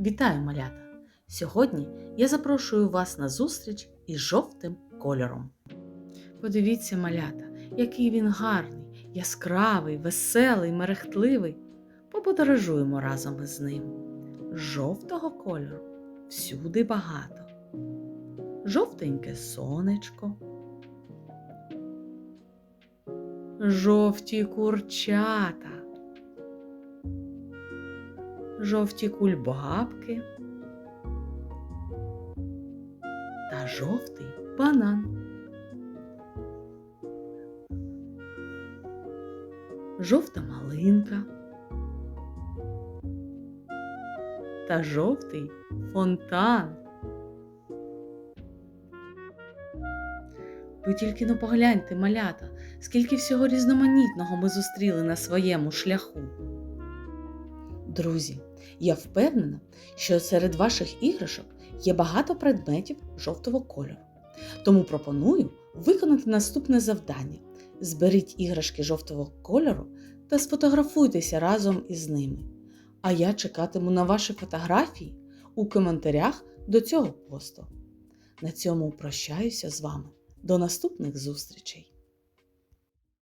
Вітаю, малята! Сьогодні я запрошую вас на зустріч із жовтим кольором. Подивіться, малята, який він гарний, яскравий, веселий, мерехтливий. Поподорожуємо разом із ним. Жовтого кольору всюди багато. Жовтеньке сонечко. Жовті курчата. Жовті кульбабки та жовтий банан. Жовта малинка та жовтий фонтан. Ви тільки но погляньте, малята, скільки всього різноманітного ми зустріли на своєму шляху. Друзі, я впевнена, що серед ваших іграшок є багато предметів жовтого кольору. Тому пропоную виконати наступне завдання: зберіть іграшки жовтого кольору та сфотографуйтеся разом із ними. А я чекатиму на ваші фотографії у коментарях до цього посту. На цьому прощаюся з вами. До наступних зустрічей!